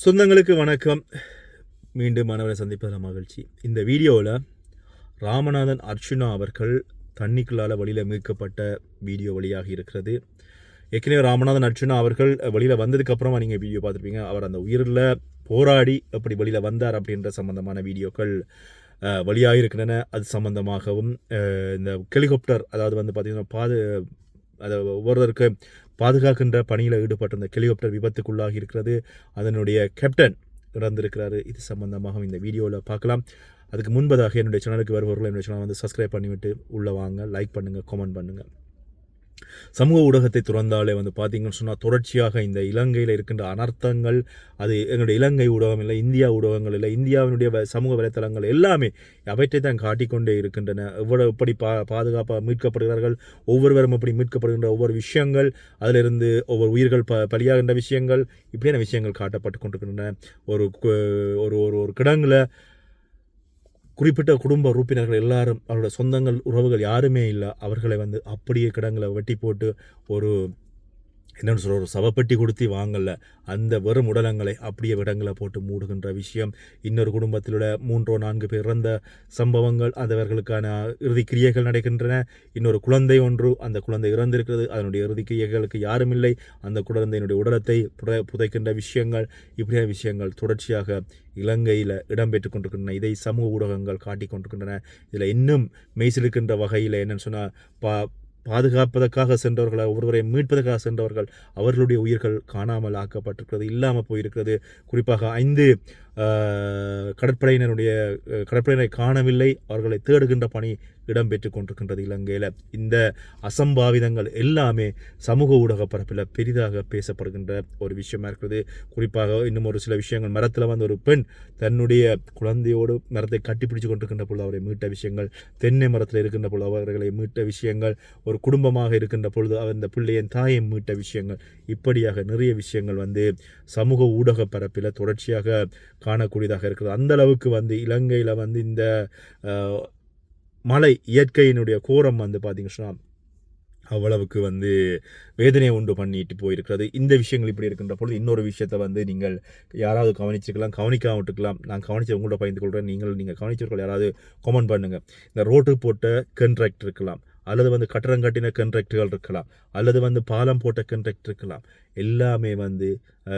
சொந்தங்களுக்கு வணக்கம். மீண்டும் மாணவரை சந்திப்பதில் மகிழ்ச்சி. இந்த வீடியோவில் ராமநாதன் அர்ச்சுனா அவர்கள் தண்ணிக்குள்ளால் வழியில் மீட்கப்பட்ட வீடியோ வழியாக இருக்கிறது. ஏற்கனவே ராமநாதன் அர்ச்சுனா அவர்கள் வெளியில் வந்ததுக்கப்புறமா நீங்கள் வீடியோ பார்த்துருப்பீங்க. அவர் அந்த உயிரில் போராடி அப்படி வெளியில் வந்தார் அப்படின்ற சம்பந்தமான வீடியோக்கள் வழியாக இருக்கின்றன. அது சம்பந்தமாகவும் இந்த ஹெலிகாப்டர் அதாவது வந்து பார்த்திங்கன்னா பாது அதை ஒவ்வொருவருக்கு பாதுகாக்கின்ற பணியில் ஈடுபட்டிருந்த ஹெலிகாப்டர் விபத்துக்குள்ளாகி இருக்கிறது. அதனுடைய கேப்டன் இறந்திருக்கிறாரு. இது சம்பந்தமாக இந்த வீடியோவில் பார்க்கலாம். அதுக்கு முன்பதாக என்னுடைய சேனலுக்கு வருபவர்கள் என்னுடைய சேனல் வந்து சப்ஸ்கிரைப் பண்ணிவிட்டு உள்ளே வாங்க. லைக் பண்ணுங்கள் கமெண்ட் பண்ணுங்கள் சமூக ஊடகத்தை துறந்தாலே வந்து பார்த்தீங்கன்னு சொன்னால் தொடர்ச்சியாக இந்த இலங்கையில் இருக்கின்ற அனர்த்தங்கள் அது எங்களுடைய இலங்கை ஊடகம் இல்லை இந்தியா ஊடகங்கள் இல்லை இந்தியாவினுடைய சமூக வலைத்தளங்கள் எல்லாமே அவற்றை தான் காட்டிக்கொண்டே இருக்கின்றன. எவ்வளோ எப்படி பா பாதுகாப்பாக மீட்கப்படுகிறார்கள் ஒவ்வொருவரும் எப்படி மீட்கப்படுகின்ற ஒவ்வொரு விஷயங்கள் அதிலிருந்து ஒவ்வொரு உயிர்கள் ப பலியாகின்ற விஷயங்கள் இப்படியான விஷயங்கள் காட்டப்பட்டு கொண்டிருக்கின்றன. ஒரு ஒரு ஒரு ஒரு கிடங்கில் குறிப்பிட்ட குடும்ப உறுப்பினர்கள் எல்லாரும் அவரோட சொந்தங்கள் உறவுகள் யாருமே இல்லை. அவர்களை வந்து அப்படியே கிடங்களை வெட்டி போட்டு ஒரு என்னன்னு சொல்கிற ஒரு சவப்பெட்டி கொடுத்து வாங்கல. அந்த வெறும் உடலங்களை அப்படியே விடங்களை போட்டு மூடுகின்ற விஷயம். இன்னொரு குடும்பத்திலுள்ள மூன்றோ நான்கு பேர் இறந்த சம்பவங்கள் அதவர்களுக்கான இறுதி கிரியைகள் நடக்கின்றன. இன்னொரு குழந்தை ஒன்று அந்த குழந்தை இறந்திருக்கிறது. அதனுடைய இறுதி கிரியைகளுக்கு யாரும் இல்லை. அந்த குழந்தையினுடைய உடலத்தை புத புதைக்கின்ற விஷயங்கள் இப்படியான விஷயங்கள் தொடர்ச்சியாக இலங்கையில் இடம்பெற்று கொண்டிருக்கின்றன. இதை சமூக ஊடகங்கள் காட்டிக் கொண்டிருக்கின்றன. இதில் இன்னும் மெய்சிலிருக்கின்ற வகையில் என்னென்னு சொன்னால் பா பாதுகாப்பதற்காக சென்றவர்களை ஒருவரை மீட்பதற்காக சென்றவர்கள் அவர்களுடைய உயிர்கள் காணாமல் ஆக்கப்பட்டிருக்கிறது இல்லாமல் போயிருக்கிறது. குறிப்பாக ஐந்து கடற்படையினருடைய கடற்படையினரை காணவில்லை. அவர்களை தேடுகின்ற பணி இடம்பெற்று கொண்டிருக்கின்றது இலங்கையில். இந்த அசம்பாவிதங்கள் எல்லாமே சமூக ஊடக பரப்பில் பெரிதாக பேசப்படுகின்ற ஒரு விஷயமா இருக்கிறது. குறிப்பாக இன்னும் ஒரு சில விஷயங்கள். மரத்தில் வந்து ஒரு பெண் தன்னுடைய குழந்தையோடு மரத்தை கட்டிப்பிடிச்சு கொண்டிருக்கின்ற பொழுது அவரை மீட்ட விஷயங்கள் தென்னை மரத்தில் இருக்கின்ற பொழுது அவர்களை மீட்ட விஷயங்கள் ஒரு குடும்பமாக இருக்கின்ற பொழுது அந்த இந்த பிள்ளையின் தாயை மீட்ட விஷயங்கள் இப்படியாக நிறைய விஷயங்கள் வந்து சமூக ஊடக பரப்பில் தொடர்ச்சியாக காணக்கூடியதாக இருக்கிறது. அந்த அளவுக்கு வந்து இலங்கையில் வந்து இந்த மலை இயற்கையினுடைய கோரம் வந்து பார்த்தீங்கன்னா அவ்வளவுக்கு வந்து வேதனையை உண்டு பண்ணிட்டு போயிருக்கிறது. இந்த விஷயங்கள் இப்படி இருக்கின்ற பொழுது இன்னொரு விஷயத்தை வந்து நீங்கள் யாராவது கவனிச்சிருக்கலாம் கவனிக்காம விட்டுக்கலாம் நான் கவனிச்சு உங்கள்கிட்ட பகிர்ந்து கொள்கிறேன் நீங்கள் நீங்கள் கவனிச்சிருக்கலாம் யாராவது கமெண்ட் பண்ணுங்கள் இந்த ரோட்டு போட்ட கண்ட்ராக்ட் இருக்கலாம். அல்லது வந்து கட்டடம் கட்டின கண்ட்ராக்டுகள் இருக்கலாம் அல்லது வந்து பாலம் போட்ட கண்ட்ராக்ட் இருக்கலாம் எல்லாமே வந்து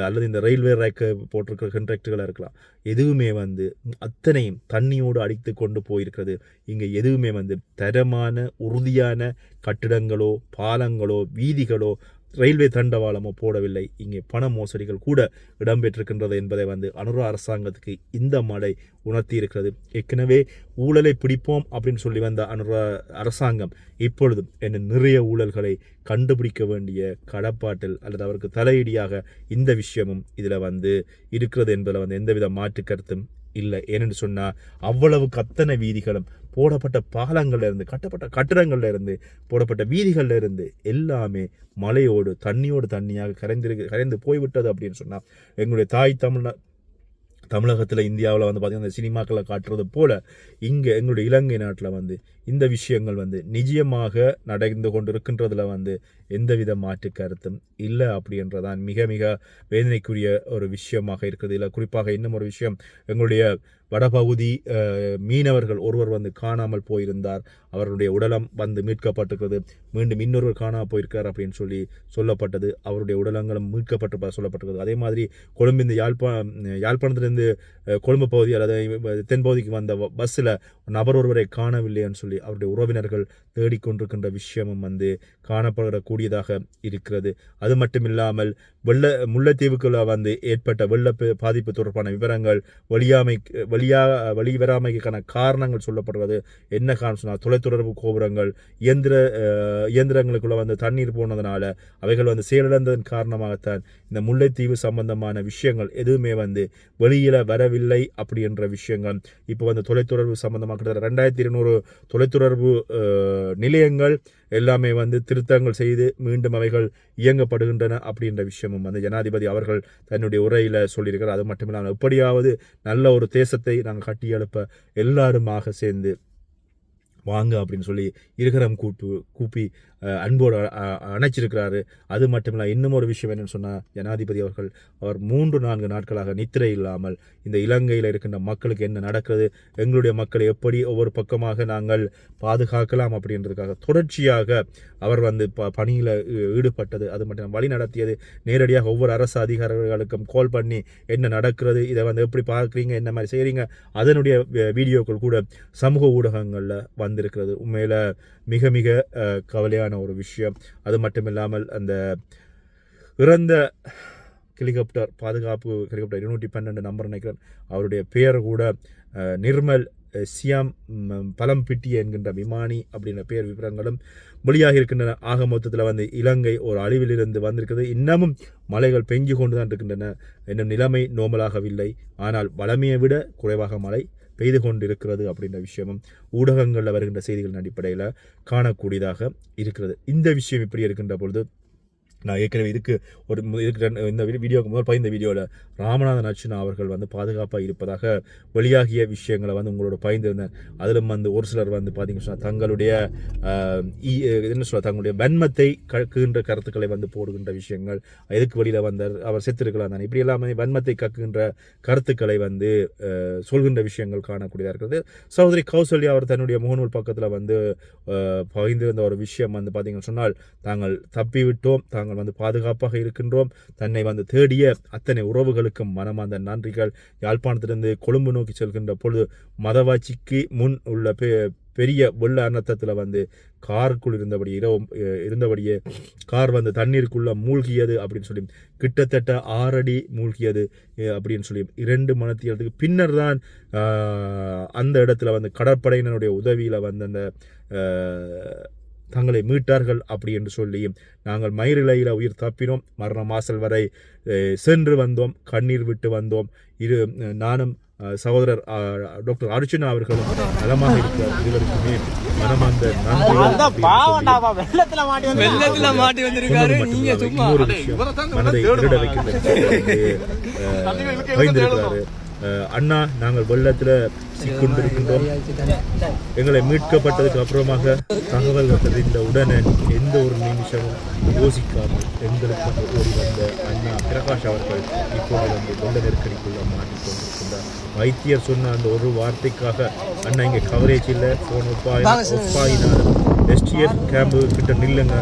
அல்லது இந்த ரயில்வே ரேக்கு போட்டிருக்கிற கண்ட்ராக்டுகளாக இருக்கலாம். எதுவுமே வந்து அத்தனையும் தண்ணியோடு அடித்து கொண்டு போயிருக்கிறது. இங்கே எதுவுமே வந்து தரமான உறுதியான கட்டிடங்களோ பாலங்களோ வீதிகளோ ரயில்வே தண்டவாளமோ போடவில்லை. இங்கே பண மோசடிகள் கூட இடம்பெற்றிருக்கின்றது என்பதை வந்து அனுரா அரசாங்கத்துக்கு இந்த மழை உணர்த்தி இருக்கிறது ஏற்கனவே ஊழலை பிடிப்போம் அப்படின்னு சொல்லி வந்த அனுரா அரசாங்கம் இப்பொழுதும் என்ன நிறைய ஊழல்களை கண்டுபிடிக்க வேண்டிய கடப்பாட்டில் அல்லது அவருக்கு தலையீடியாக இந்த விஷயமும் இதில் வந்து இருக்கிறது என்பதில் வந்து எந்தவித மாற்று கருத்தும் இல்லை. ஏனென்று சொன்னால் அவ்வளவு கத்தனை வீதிகளும் போடப்பட்ட பாலங்கள்ல இருந்து கட்டப்பட்ட கட்டிடங்கள்ல இருந்து போடப்பட்ட வீதிகள்ல இருந்து எல்லாமே மலையோடு தண்ணியோடு தண்ணியாக கரைந்திருக்கு கரைந்து போய்விட்டது அப்படின்னு சொன்னால் எங்களுடைய தாய் தமிழ்நா தமிழகத்தில் இந்தியாவில் வந்து பார்த்திங்கன்னா இந்த சினிமாக்களை காட்டுறது போல் இங்கே எங்களுடைய இலங்கை நாட்டில் வந்து இந்த விஷயங்கள் வந்து நிஜயமாக நடந்து கொண்டிருக்கின்றதில் வந்து எந்தவித மாற்று கருத்தும் இல்லை அப்படின்றதான் மிக மிக வேதனைக்குரிய ஒரு விஷயமாக இருக்குது. இதில் குறிப்பாக இன்னும் ஒரு விஷயம் எங்களுடைய வடபகுதி மீனவர்கள் ஒருவர் வந்து காணாமல் போயிருந்தார். அவருடைய உடலம் வந்து மீட்கப்பட்டிருக்கிறது. மீண்டும் இன்னொருவர் காணாமல் போயிருக்கார் அப்படின்னு சொல்லி சொல்லப்பட்டது. அவருடைய உடலங்களும் மீட்கப்பட்டு சொல்லப்பட்டிருக்கிறது. அதே மாதிரி கொழும்பு இந்த யாழ்ப்பா யாழ்ப்பாணத்திலிருந்து கொழும்பு பகுதி அல்லது தென்பகுதிக்கு வந்த பஸ்ஸில் நபர் ஒருவரை காணவில்லைன்னு சொல்லி அவருடைய உறவினர்கள் தேடிக்கொண்டிருக்கின்ற விஷயமும் வந்து காணப்படக்கூடியதாக இருக்கிறது. அது மட்டும் இல்லாமல் வெள்ள முல்லைத்தீவுக்குள்ள வந்து ஏற்பட்ட வெள்ள பாதிப்பு தொடர்பான விவரங்கள் வெளியாமை வெளியா வெளிவராமைக்கான காரணங்கள் சொல்லப்படுறது என்ன காரணம் சொன்னால் தொலைத்தொடர்பு கோபுரங்கள் இயந்திர இயந்திரங்களுக்குள்ள வந்து தண்ணீர் போனதுனால அவைகள் வந்து செயலிழந்ததன் காரணமாகத்தான் இந்த முல்லைத்தீவு சம்பந்தமான விஷயங்கள் எதுவுமே வந்து வெளியில வரவில்லை அப்படி என்ற விஷயங்கள். இப்போ வந்து தொலைத்தொடர்பு சம்பந்தமாக கிட்டத்தட்ட ரெண்டாயிரத்தி இருநூறு தொலைத்தொடர்பு நிலையங்கள் எல்லாமே வந்து திருத்தங்கள் செய்து மீண்டும் அவைகள் இயங்கப்படுகின்றன அப்படின்ற விஷயமும் வந்து ஜனாதிபதி அவர்கள் தன்னுடைய உரையில் சொல்லியிருக்கிறார். அது மட்டும் இல்லாமல் எப்படியாவது நல்ல ஒரு தேசத்தை நாங்கள் கட்டியெழுப்ப எல்லாருமாக சேர்ந்து வாங்க அப்படின்னு சொல்லி இருகரம் கூப்பு கூப்பி அன்போடு அணைச்சிருக்கிறாரு. அது மட்டும் இல்லை இன்னும் ஒரு விஷயம் என்னன்னு சொன்னால் ஜனாதிபதி அவர்கள் அவர் மூன்று நான்கு நாட்களாக நித்திரை இல்லாமல் இந்த இலங்கையில் இருக்கின்ற மக்களுக்கு என்ன நடக்கிறது எங்களுடைய மக்களை எப்படி ஒவ்வொரு பக்கமாக நாங்கள் பாதுகாக்கலாம் அப்படின்றதுக்காக தொடர்ச்சியாக அவர் வந்து ப பணியில் ஈடுபட்டது. அது மட்டும் வழி நடத்தியது. நேரடியாக ஒவ்வொரு அரசு அதிகாரிகளுக்கும் கால் பண்ணி என்ன நடக்கிறது இதை வந்து எப்படி பார்க்குறீங்க என்ன மாதிரி செய்கிறீங்க அதனுடைய வீடியோக்கள் கூட சமூக ஊடகங்களில் வந்து வந்திருக்கிறது. உண்மையில் மிக மிக கவலையான ஒரு விஷயம். அது மட்டும் இல்லாமல் அந்த இறந்த ஹெலிகாப்டர் பாதுகாப்பு ஹெலிகாப்டர் இருநூற்றி பன்னெண்டு நம்பர் நினைக்கிறேன். அவருடைய பெயர் கூட நிர்மல் சியாம் பலம் பலம்பிட்டி என்கின்ற விமானி அப்படின்ற பெயர் விவரங்களும் வெளியாக இருக்கின்றன. ஆக மொத்தத்தில் வந்து இலங்கை ஒரு அழிவிலிருந்து வந்திருக்கிறது. இன்னமும் மலைகள் பெஞ்சு கொண்டு தான் இருக்கின்றன. இன்னும் நிலைமை நோமலாகவில்லை ஆனால் வளமையை விட குறைவாக மழை பெய்து கொண்டிருக்கிறது அப்படின்ற விஷயமும் ஊடகங்களில் வருகின்ற செய்திகளின் அடிப்படையில் காணக்கூடியதாக இருக்கிறது. இந்த விஷயம் இப்படி இருக்கின்ற பொழுது நான் ஏற்கனவே இதுக்கு ஒரு இதுக்கு இந்த வீ- வீடியோக்கு முதல் பதிந்த வீடியோவில் ராமநாதன் அர்ச்சனா அவர்கள் வந்து பாதுகாப்பாக இருப்பதாக வெளியாகிய விஷயங்களை வந்து உங்களோட பகிர்ந்திருந்தேன் அதிலும் வந்து ஒரு சிலர் வந்து பார்த்தீங்கன்னு சொன்னால் தங்களுடைய இ- என்ன சொல்ல தங்களுடைய வன்மத்தை கக்குகின்ற கருத்துக்களை வந்து போடுகின்ற விஷயங்கள் எதுக்கு வெளியில் வந்தார் அவர் செத்திருக்கலாம் தான். இப்படி எல்லாமே வன்மத்தை கக்குகின்ற கருத்துக்களை வந்து சொல்கின்ற விஷயங்கள் காணக்கூடியதாக இருக்கிறது. சகோதரி கௌசல்யா அவர் தன்னுடைய முகநூல் பக்கத்தில் வந்து பகிர்ந்திருந்த ஒரு விஷயம் வந்து பார்த்தீங்கன்னு சொன்னால் தாங்கள் தப்பிவிட்டோம் தாங்கள் வந்து பாதுகாப்பாக இருக்கின்றோம். தன்னை வந்து தேடிய அத்தனை உறவுகளுக்கும் மனமார்ந்த நன்றிகள். யாழ்ப்பாணத்திலிருந்து கொழும்பு நோக்கி செல்கின்ற பொழுது மதவாட்சிக்கு முன் உள்ள பெ பெரிய வெள்ள அனர்த்தத்தில் வந்து காருக்குள் இருந்தபடி இரவு இருந்தபடியே கார் வந்து தண்ணீருக்குள்ளே மூழ்கியது அப்படின்னு சொல்லி கிட்டத்தட்ட ஆறடி மூழ்கியது அப்படின்னு சொல்லி இரண்டு மணத்தியத்துக்கு பின்னர் தான் அந்த இடத்துல வந்து கடற்படையினருடைய உதவியில் வந்து அந்த தங்களை மீட்டார்கள் அப்படி என்று சொல்லி நாங்கள் மயிரிழையில் உயிர் தப்பினோம். மரண மாசல் வரை சென்று வந்தோம். கண்ணீர் விட்டு வந்தோம். இரு நானும் சகோதரர் அஹ், டாக்டர் அர்ஜுனா அவர்களும் நலமாக இருக்கிறார். இருவருக்குமே மனமார்ந்த விஷயம் மனதை திருட அண்ணா நாங்கள் வெள்ளத்துல சிக்கொண்டிருக்கின்றோம் எங்களை மீட்கப்பட்டதுக்கு அப்புறமாக தகவல்கள் தெரிந்த உடனே எந்த ஒரு நிமிஷமும் யோசிக்காமல் எங்களுக்கு ஓடி வந்த அண்ணா பிரகாஷ் அவர்கள் இப்போது வந்து வெள்ள நெருக்கடிக்குள்ள மாட்டிக்கொண்டிருக்கின்றார் வைத்தியர் சொன்ன அந்த ஒரு வார்த்தைக்காக அண்ணா இங்கே கவரேஜ் இல்லை. ஃபோன் ஒப்பாய் ஒப்பாயினாலும் எஸ்டிஎஃப் கேம்பு கிட்ட நில்லுங்க.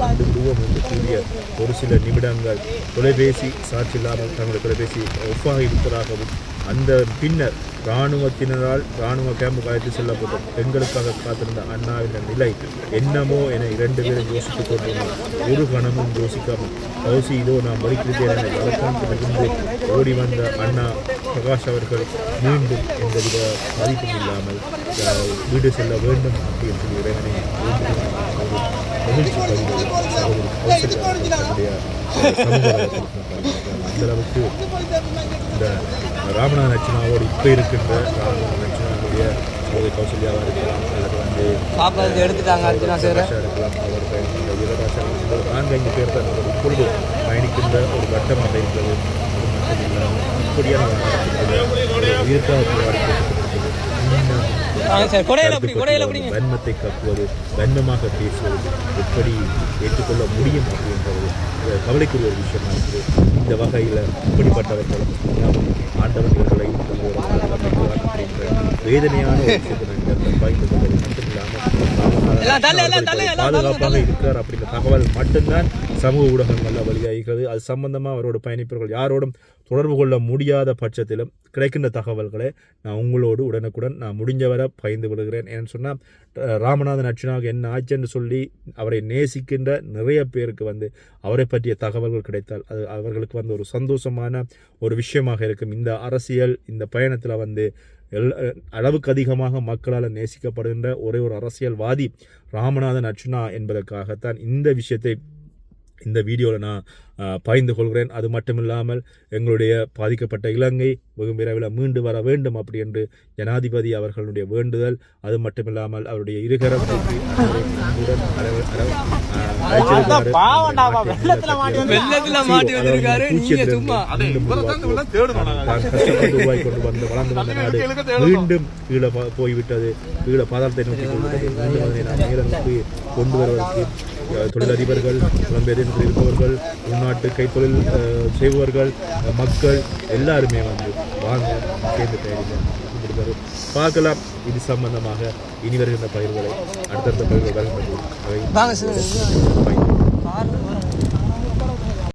நாங்கள் வந்து விடுவோம் என்று கூறிய ஒரு சில நிமிடங்கள் தொலைபேசி சாட்சி இல்லாமல் தங்களுடைய தொலைபேசி ஒப்பாக இருப்பதாகவும் அந்த பின்னர் இராணுவத்தினரால் இராணுவ கேம்புக்கு அழைத்து செல்லப்பட்ட பெண்களுக்காக காத்திருந்த அண்ணாவின் நிலை என்னமோ என இரண்டு பேரும் யோசித்துக் கொண்டிருந்தோம் ஒரு கணமும் யோசிக்காமல் கௌசி இதோ நான் மறுக்கிறேன் என வழக்கத்திலிருந்து ஓடி வந்த அண்ணா பிரகாஷ் அவர்கள் மீண்டும் எந்தவித பாதிப்பும் இல்லாமல் வீடு செல்ல வேண்டும் அப்படின்னு சொல்லி இறைவனை மகிழ்ச்சி அந்த அளவுக்கு இந்த ராமநாத நச்சினாவோடு இப்போ இருக்கின்ற ராமநாத நச்சினாவுடைய சகோதரி கௌசல்யாவாக இருக்கலாம் அல்லது வந்து பாப்பா எடுத்துட்டாங்க அர்ச்சனா சேர. இருக்கலாம் அவர் பயணிக்கின்ற வீரராசா இருக்கின்ற பேர் தான் ஒரு பொழுது பயணிக்கின்ற ஒரு கட்டமாக இருக்கிறது அது மட்டும் இல்லாமல் இப்படியான ஒரு வன்மத்தை கக்குவது வன்மமாக பேசுவது எப்படி ஏற்றுக்கொள்ள முடியும் அப்படின்றது கவலைக்குரிய ஒரு விஷயமா இருக்குது. இந்த வகையில் இப்படிப்பட்டவர்களும் நாம் அப்படின்ற வேதனையான விஷயத்தை பகிர்ந்து கொள்வது மட்டும் பாதுகாப்பாக இருக்கிறார் அப்படின்ற தகவல் மட்டும்தான் சமூக ஊடகங்களில் வெளியாகிறது. அது சம்பந்தமாக அவரோட பயணிப்பவர்கள் யாரோடும் தொடர்பு கொள்ள முடியாத பட்சத்திலும் கிடைக்கின்ற தகவல்களை நான் உங்களோடு உடனுக்குடன் நான் முடிஞ்சவரை பகிர்ந்து விடுகிறேன் ஏன்னு சொன்னால் ராமநாதன் அர்ச்சனாவுக்கு என்ன ஆச்சுன்னு சொல்லி அவரை நேசிக்கின்ற நிறைய பேருக்கு வந்து அவரை பற்றிய தகவல்கள் கிடைத்தால் அது அவர்களுக்கு வந்து ஒரு சந்தோஷமான ஒரு விஷயமாக இருக்கும். இந்த அரசியல் இந்த பயணத்தில் வந்து எல் அளவுக்கு அதிகமாக மக்களால் நேசிக்கப்படுகின்ற ஒரே ஒரு அரசியல்வாதி ராமநாதன் அர்ச்சுனா என்பதற்காகத்தான் இந்த விஷயத்தை இந்த வீடியோவில் நான் பகிர்ந்து கொள்கிறேன் அது மட்டுமில்லாமல் எங்களுடைய பாதிக்கப்பட்ட இலங்கை வெகு விரைவில் மீண்டு வர வேண்டும் அப்படி என்று ஜனாதிபதி அவர்களுடைய வேண்டுதல் அது மட்டுமில்லாமல் அவருடைய இருகரம் மீண்டும் கீழே போய்விட்டது கீழே பாதாளத்தை நோக்கி கொண்டு வருவதற்கு தொழிலதிபர்கள் புலம்பெயர்ந்து இருப்பவர்கள் உள்நாட்டு கைத்தொழில் செய்பவர்கள் மக்கள் எல்லாருமே வந்து வாங்க சேர்ந்து தயாரிக்க பார்க்கலாம். இது சம்பந்தமாக இனி வருகின்ற பயிர்களை அடுத்தடுத்த பயிர்கள் வருகின்ற போது அவை